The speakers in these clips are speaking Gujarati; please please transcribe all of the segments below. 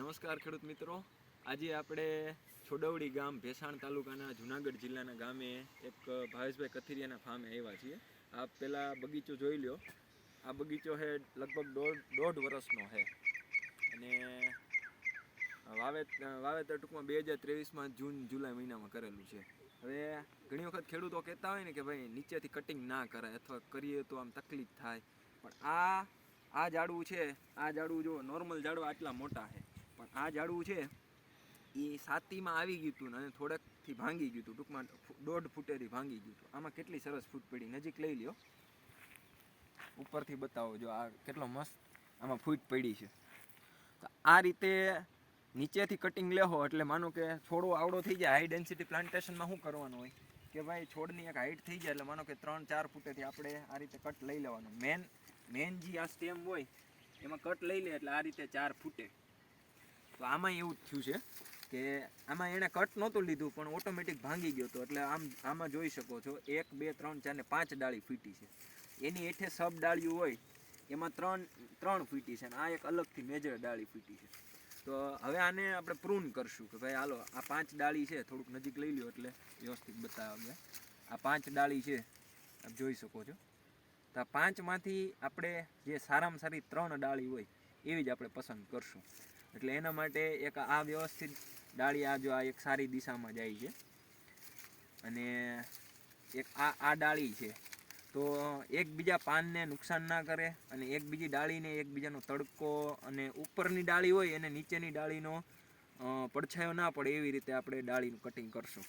નમસ્કાર ખેડૂત મિત્રો. આજે આપણે છોડવડી ગામ ભેસાણ તાલુકાના જુનાગઢ જિલ્લાના ગામે એક ભાવેશભાઈ કથિરિયાના ફાર્મે આવ્યા છીએ. આ પેલા બગીચો જોઈ લ્યો. આ બગીચો છે લગભગ દોઢ દોઢ વર્ષનો છે અને વાવેત, વાવેતર ટૂંકમાં બે હજાર ત્રેવીસમાં જૂન, જુલાઈ મહિનામાં કરેલું છે. હવે ઘણી વખત ખેડૂતો કહેતા હોય ને કે ભાઈ નીચેથી કટિંગ ના કરાય અથવા કરીએ તો આમ તકલીફ થાય. પણ આ આ ઝાડવું છે. આ ઝાડવું જો નોર્મલ ઝાડવા આટલા મોટા છે પણ આ ઝાડવું છે, એ સાતીમાં આવી ગયું હતું અને થોડાકથી ભાંગી ગયું હતું ટૂંકમાં દોઢ ફૂટેથી ભાંગી ગયું હતું આમાં કેટલી સરસ ફૂટ પડી? નજીક લઈ લ્યો. ઉપરથી બતાવો જો આ કેટલો મસ્ત આમાં ફૂટ પડી છે. તો આ રીતે નીચેથી કટિંગ લેહો એટલે માનો કે છોડો આવડો થઈ જાય. હાઈ ડેન્સિટી પ્લાન્ટેશનમાં શું કરવાનું હોય? કે ભાઈ છોડની એક હાઈટ થઈ જાય એટલે માનો કે ત્રણ, ચાર ફૂટેથી આપણે આ રીતે કટ લઈ લેવાનું. મેન મેન જે આ સ્ટેમ હોય, એમાં કટ લઈ લે એટલે આ રીતે ચાર ફૂટે. તો આમાં એવું જ થયું છે કે આમાં એણે કટ નહોતું લીધું, પણ ઓટોમેટિક ભાંગી ગયો હતો એટલે આમ, આમાં જોઈ શકો છો, એક, બે, ત્રણ, ચાર પાંચ ડાળી ફીટી છે. એની હેઠે સબ ડાળીઓ હોય, એમાં ત્રણ ત્રણ ફીટી છે અને આ એક અલગથી મેજર ડાળી ફીટી છે. તો હવે આને આપણે પ્રૂન કરશું કે ભાઈ હાલો, આ પાંચ ડાળી છે, થોડુંક નજીક લઈ લ્યો એટલે વ્યવસ્થિત બતાવ્યા આ પાંચ ડાળી છે, આપ જોઈ શકો છો. તો આ પાંચમાંથી આપણે જે સારામાં સારી ત્રણ ડાળી હોય એવી જ આપણે પસંદ કરશું. એટલે એના માટે એક આ વ્યવસ્થિત ડાળી આ જો આ એક સારી દિશામાં જાય છે. અને એક આ આ ડાળી છે. તો એકબીજા પાનને નુકસાન ના કરે અને એકબીજી ડાળીને એકબીજાનો તડકો અને ઉપરની ડાળી હોય એને નીચેની ડાળીનો પડછાયો ના પડે એવી રીતે આપણે ડાળીનું કટિંગ કરશું.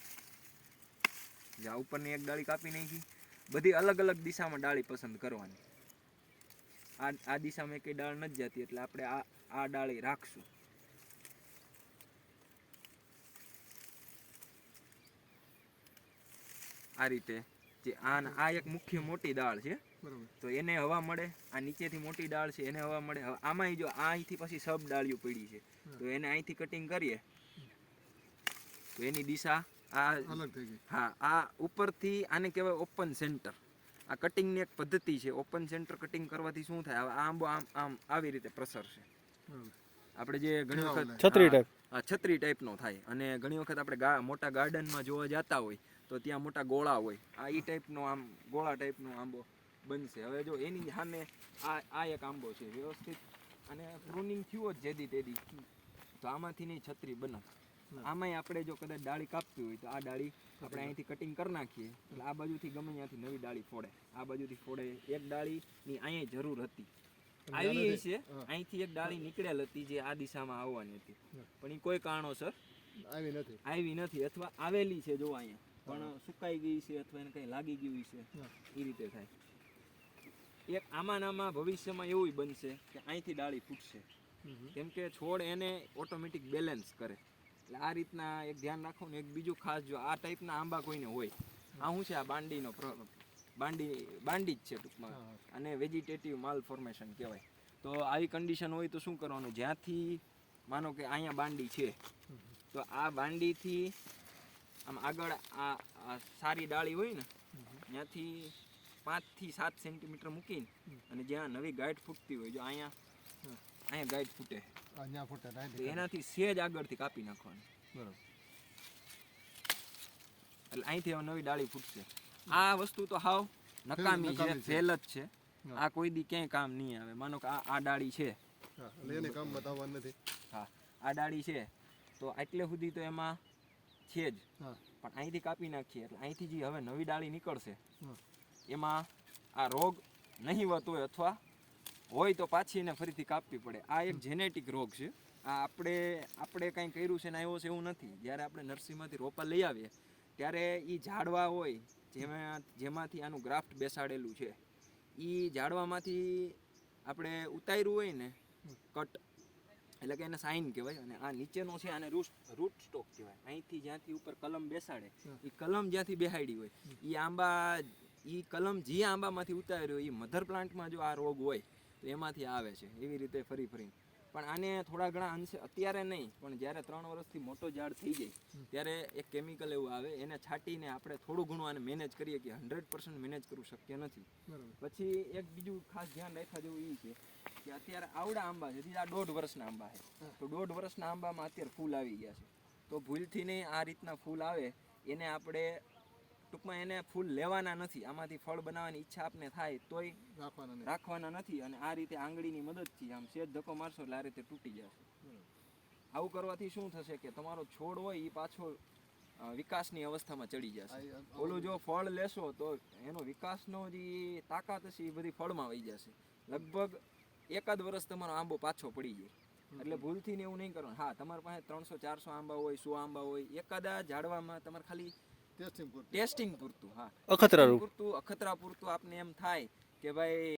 જે આ ઉપરની એક ડાળી કાપી નાખી. બધી અલગ અલગ દિશામાં ડાળી પસંદ કરવાની. આ આ દિશામાં એકેય ડાળ નથી જતી એટલે આપણે આ આ ડાળી રાખશું. આ રીતે જે આ આ એક મુખ્ય મોટી દાળ છે. તો એને હવા મળે આ નીચેથી મોટી ડાળ છે એને હવા મળે. આમાં જો આ અહીંથી પછી સબ ડાળીઓ પડી છે. તો એને અહીંથી કટિંગ કરીએ. તો એની દિશા આ અલગ થઈ ગઈ. હા આ ઉપરથી આને કહેવાય ઓપન સેન્ટર આ કટિંગની એક પદ્ધતિ છે ઓપન સેન્ટર કટિંગ કરવાથી શું થાય? આ આંબો આમ આમ આવી રીતે પ્રસરશે આપણે જે ઘણી વખત છત્રી ટાઈપ આ છત્રી ટાઈપનો થાય. અને ઘણી વખત આપણે મોટા ગાર્ડનમાં જોવા જતા હોય તો ત્યાં મોટા ગોળા હોય. આ ઈ ટાઈપનો આમ ગોળા ટાઈપનો આંબો બનશે. હવે જો એની સામે આ આ એક આંબો છે વ્યવસ્થિત. અને પ્રુનિંગ થયું જ જેદી તેદી. તો આમાંથી નહીં છત્રી બને આમાંય આપણે જો કદાચ ડાળી કાપવી હોય તો આ ડાળી આપણે અહીંથી કટિંગ કરી નાખીએ. એટલે આ બાજુથી ગમે ત્યાંથી નવી ડાળી ફોડે. આ બાજુથી ફોડે. એક ડાળીની અહીંયા જરૂર હતી. આવી છે અહીંથી એક ડાળી નીકળેલ હતી જે આ દિશામાં આવવાની હતી. પણ એ કોઈ કારણોસર આવી નથી. આવી નથી અથવા આવેલી છે જો અહીંયા. પણ સુકાઈ ગઈ છે અથવા એને કંઈ લાગી ગયું છે એ રીતે થાય. એક આમાં આમાં ભવિષ્યમાં એવું બનશે કે અહીંથી ડાળી ફૂટશે. કેમ કે છોડ એને ઓટોમેટિક બેલેન્સ કરે. એટલે આ રીતના એક ધ્યાન રાખો ને એક બીજું ખાસ જો આ ટાઈપના આંબા કોઈને હોય આ શું છે આ બાંડીનો બાંડી બાંડી જ છે ટૂંકમાં. અને વેજીટેટિવ માલ ફોર્મેશન કહેવાય. તો આવી કન્ડિશન હોય તો શું કરવાનું? જ્યાંથી માનો કે અહીંયા બાંડી છે તો આ બાંડીથી આમ આગળ આ આ સારી ડાળી હોય ને ત્યાંથી પાંચથી સાત સેન્ટીમીટર મૂકીને અને જ્યાં નવી ગાંઠ ફૂટતી હોય જો અહીંયા અહીંયા ગાઈડ ફૂટે. અહીંયા ફૂટે તો એનાથી સેજ આગળથી કાપી નાખવાની. બરાબર. એટલે અહીંથી હવે નવી ડાળી ફૂટશે. આ વસ્તુ તો હાવ નકામી છે ફેલ જ છે. આ કોઈ દી ક્યાંય કામ નહીં આવે. માનો કે આ આ ડાળી છે. એને કામ બતાવવાનું નથી. હા આ ડાળી છે. તો એટલે સુધી તો એમાં છે જ. પણ અહીંથી કાપી નાખીએ. એટલે અહીંથી જે હવે નવી ડાળી નીકળશે એમાં આ રોગ નહીવત હોય અથવા હોય તો પાછી એને ફરીથી કાપવી પડે. આ એક જેનેટિક રોગ છે. આ આપણે આપણે કાંઈ કર્યું છે ને આવ્યો છે એવું નથી. જ્યારે આપણે નર્સરીમાંથી રોપા લઈ આવીએ, ત્યારે એ ઝાડવા હોય, જેમાં, જેમાંથી આનું ગ્રાફ્ટ બેસાડેલું છે એ ઝાડવામાંથી આપણે ઉતાર્યું હોય ને કટ એટલે કે એને સાઈન કહેવાય અને આ નીચેનો છે, આને રૂટ રૂટ સ્ટોક કહેવાય. અહીંથી જ્યાંથી ઉપર કલમ બેસાડે એ કલમ જ્યાંથી બેહાડી હોય એ આંબા એ કલમ જે આંબામાંથી ઉતાર્યો એ મધર પ્લાન્ટમાં જો આ રોગ હોય તો એમાંથી આવે છે એવી રીતે ફરી ફરી. પણ આને થોડા ઘણા અંશે અત્યારે નહીં પણ જ્યારે ત્રણ વર્ષથી મોટો ઝાડ થઈ જાય ત્યારે એક કેમિકલ એવું આવે એને છાંટીને આપણે થોડું ઘણું આને મેનેજ કરીએ કે હંડ્રેડ પર્સન્ટ મેનેજ કરવું શક્ય નથી. બરાબર. પછી એક બીજું ખાસ ધ્યાન રાખવા જેવું એ છે કે અત્યારે આવડા આંબા છે આ દોઢ વર્ષના આંબા છે. તો દોઢ વર્ષના આંબામાં અત્યારે ફૂલ આવી ગયા છે. તો ભૂલથી નહીં આ રીતના ફૂલ આવે એને આપણે ટૂંકમાં એને ફૂલ લેવાના નથી. આમાંથી ફળ બનાવવાની ઈચ્છા આપને થાય તોય રાખવાના રાખવાના નથી અને આ રીતે આંગળીની મદદથી આમ સેજ ધક્કો મારશો એટલે આ રીતે તૂટી જશે. આવું કરવાથી શું થશે કે તમારો છોડ હોય એ પાછો વિકાસની અવસ્થામાં ચડી જશે. ઓલું જો ફળ લેશો તો એનો વિકાસનો જે તાકાત હશે એ બધી ફળમાં વહી જશે. લગભગ એકાદ વર્ષ તમારો આંબો પાછો પડી જાય એટલે ભૂલથી ને એવું નહીં કરવાનું હા તમારી પાસે ત્રણસો ચારસો આંબા હોય સો આંબા હોય એકાદા ઝાડવામાં તમારે ખાલી ટેસ્ટિંગ પૂરતું. હા. અખતરા પૂરતું અખતરા પૂરતું આપને એમ થાય કે ભાઈ